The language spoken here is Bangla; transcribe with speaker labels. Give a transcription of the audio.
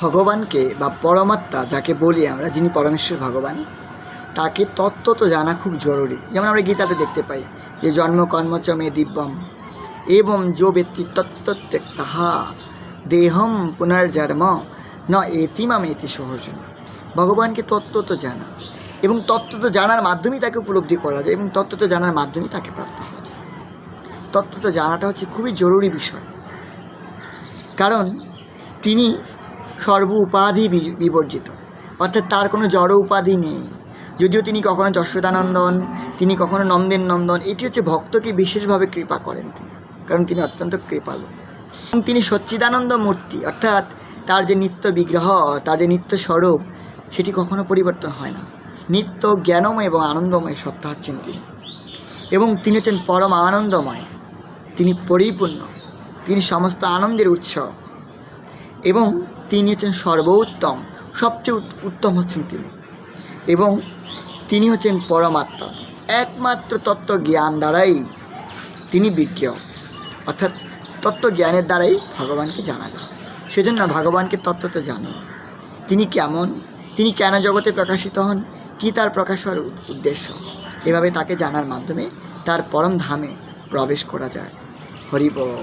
Speaker 1: ভগবানকে বা পরমাত্মা যাকে বলি আমরা, যিনি পরমেশ্বর ভগবান, তাকে তত্ত্ব তো জানা খুব জরুরি। যেমন আমরা গীতাতে দেখতে পাই যে, জন্ম কর্মচমে দিব্যম। এবং যো ব্যক্তি তত্ত্ব তাহা দেহম পুনর্জন্ম ন এতিমাম এতি সহর্জন ভগবানকে তত্ত্ব তো জানা। এবং তত্ত্ব তো জানার মাধ্যমেই তাকে উপলব্ধি করা যায় এবং তত্ত্ব তো জানার মাধ্যমেই তাকে প্রাপ্ত হওয়া যায়। তত্ত্ব তো জানাটা হচ্ছে খুবই জরুরি বিষয়। কারণ তিনি সর্ব উপাধি বিবর্জিত। অর্থাৎ তার কোনো জড় উপাধি নেই। যদিও তিনি কখনো যশোদানন্দন, তিনি কখনো নন্দেন নন্দন এটি হচ্ছে ভক্তকে বিশেষভাবে কৃপা করেন তিনি, কারণ তিনি অত্যন্ত কৃপালু। এবং তিনি সচ্চিদানন্দ মূর্তি, অর্থাৎ তার যে নিত্য বিগ্রহ, তার যে নিত্য স্বরূপ, সেটি কখনো পরিবর্তন হয় না। নিত্য জ্ঞানময় এবং আনন্দময় সত্তা হচ্ছেন তিনি। এবং তিনি হচ্ছেন পরম আনন্দময়। তিনি পরিপূর্ণ। তিনি সমস্ত আনন্দের উৎস। এবং তিনি হচ্ছেন সর্বোত্তম, সবচেয়ে উত্তম হচ্ছেন তিনি। এবং তিনি হচ্ছেন পরমাত্মা, একমাত্র তত্ত্ব জ্ঞান দ্বারাই তিনি বিজ্ঞ। অর্থাৎ তত্ত্ব জ্ঞানের দ্বারাই ভগবানকে জানা যায়। সেজন্য ভগবানকে তত্ত্বতে জানো। তিনি কেমন? তিনি কেন জগতে প্রকাশিত হন? কী তার প্রকাশ হওয়ার উদ্দেশ্য? এভাবে তাকে জানার মাধ্যমে তার পরম ধামে প্রবেশ করা যায়। হরিব